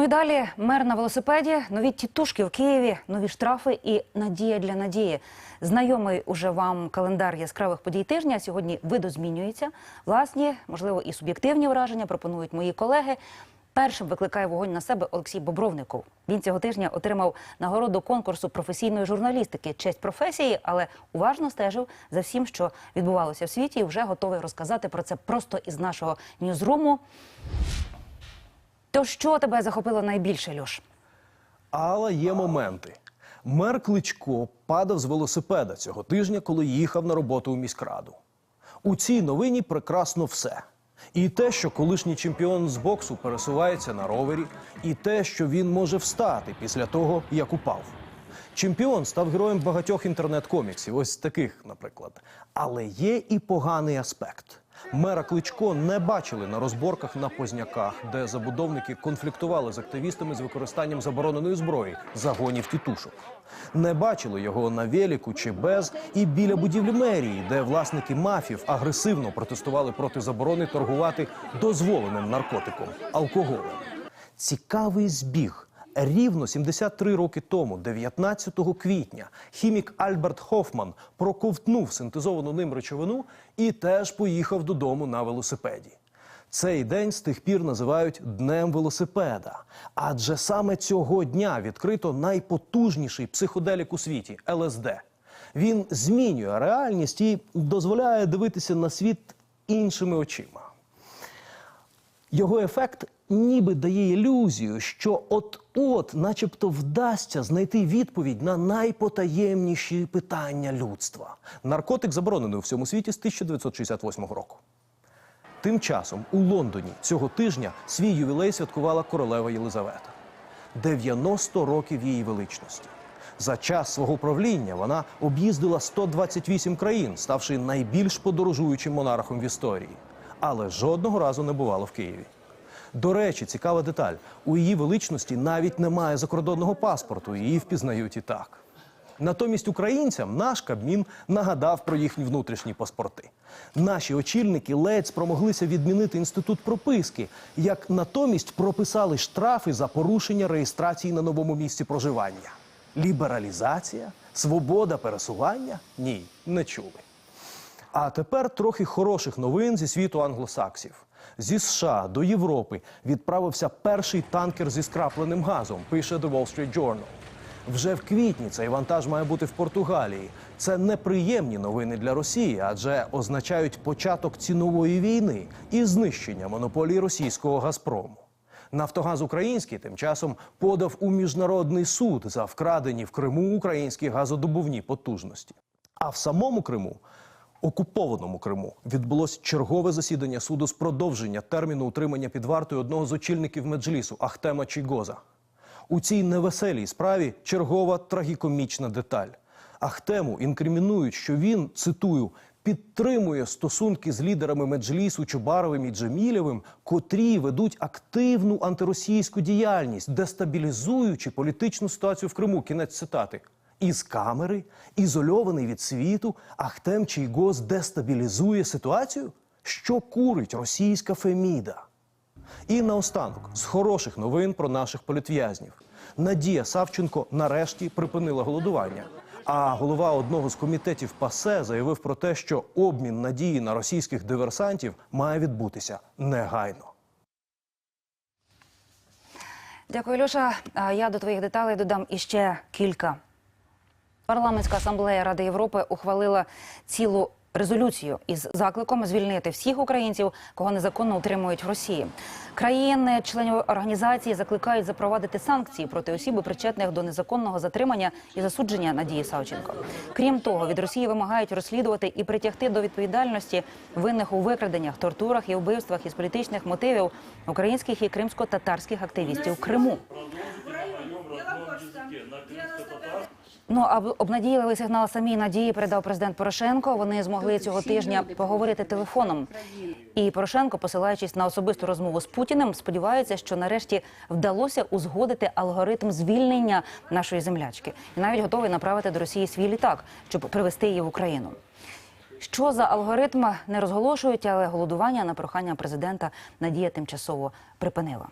Ну і далі мер на велосипеді, нові тітушки в Києві, нові штрафи і надія для надії. Знайомий уже вам календар яскравих подій тижня. Сьогодні видозмінюється. Власні, можливо, і суб'єктивні враження пропонують мої колеги. Першим викликає вогонь на себе Олексій Бобровников. Він цього тижня отримав нагороду конкурсу професійної журналістики Честь професії, але уважно стежив за всім, що відбувалося в світі, і вже готовий розказати про це просто із нашого ньюзруму. То що тебе захопило найбільше, Льош? Але є моменти. Мер Кличко падав з велосипеда цього тижня, коли їхав на роботу у міськраду. У цій новині прекрасно все. І те, що колишній чемпіон з боксу пересувається на ровері, і те, що він може встати після того, як упав. Чемпіон став героєм багатьох інтернет-коміксів, ось таких, наприклад. Але є і поганий аспект. Мера Кличко не бачили на розборках на Позняках, де забудовники конфліктували з активістами з використанням забороненої зброї загонів тітушок. Не бачили його на веліку чи без і біля будівлі мерії, де власники мафів агресивно протестували проти заборони торгувати дозволеним наркотиком алкоголем. Цікавий збіг. Рівно 73 роки тому, 19 квітня, хімік Альберт Хофман проковтнув синтезовану ним речовину і теж поїхав додому на велосипеді. Цей день з тих пір називають Днем велосипеда. Адже саме цього дня відкрито найпотужніший психоделік у світі ЛСД. Він змінює реальність і дозволяє дивитися на світ іншими очима. Його ефект ніби дає ілюзію, що от-от, начебто, вдасться знайти відповідь на найпотаємніші питання людства. Наркотик заборонений у всьому світі з 1968 року. Тим часом у Лондоні цього тижня свій ювілей святкувала королева Єлизавета. 90 років її величності. За час свого правління вона об'їздила 128 країн, ставши найбільш подорожуючим монархом в історії. Але жодного разу не бувала в Києві. До речі, цікава деталь: у її величності навіть немає закордонного паспорту, її впізнають і так. Натомість українцям наш Кабмін нагадав про їхні внутрішні паспорти. Наші очільники ледь спромоглися відмінити інститут прописки, як натомість прописали штрафи за порушення реєстрації на новому місці проживання. Лібералізація, свобода пересування? Ні, не чули. А тепер трохи хороших новин зі світу англосаксів. Зі США до Європи відправився перший танкер зі скрапленим газом, пише The Wall Street Journal. Вже в квітні цей вантаж має бути в Португалії. Це неприємні новини для Росії, адже означають початок цінової війни і знищення монополії російського Газпрому. Нафтогаз Український тим часом подав у міжнародний суд за вкрадені в Криму українські газодобувні потужності. А в самому Криму окупованому Криму відбулось чергове засідання суду з продовження терміну утримання під вартою одного з очільників меджлісу Ахтема Чийгоза. У цій невеселій справі чергова трагікомічна деталь. Ахтему інкримінують, що він цитую. Підтримує стосунки з лідерами Меджлісу Чубаровим і Джемілєвим, котрі ведуть активну антиросійську діяльність, дестабілізуючи політичну ситуацію в Криму. Кінець цитати. Із камери, ізольований від світу, Ахтем Чийгоз дестабілізує ситуацію, що курить російська Феміда. І наостанок з хороших новин про наших політв'язнів. Надія Савченко нарешті припинила голодування. А голова одного з комітетів ПАСЕ заявив про те, що обмін надії на російських диверсантів має відбутися негайно. Дякую, Льоша. Я до твоїх деталей додам іще кілька. Парламентська асамблея Ради Європи ухвалила цілу резолюцію із закликом звільнити всіх українців, кого незаконно утримують в Росії. Країни, членів організації закликають запровадити санкції проти осіб, причетних до незаконного затримання і засудження Надії Савченко. Крім того, від Росії вимагають розслідувати і притягти до відповідальності винних у викраденнях, тортурах і вбивствах із політичних мотивів українських і кримсько-татарських активістів Криму. Ну а об- обнадійливий сигнал самій надії передав президент Порошенко. Вони змогли цього тижня поговорити телефоном. І Порошенко, посилаючись на особисту розмову з Путіним, сподівається, що нарешті вдалося узгодити алгоритм звільнення нашої землячки, і навіть готовий направити до Росії свій літак, щоб привезти її в Україну. Що за алгоритм не розголошують, але голодування на прохання президента Надія тимчасово припинила.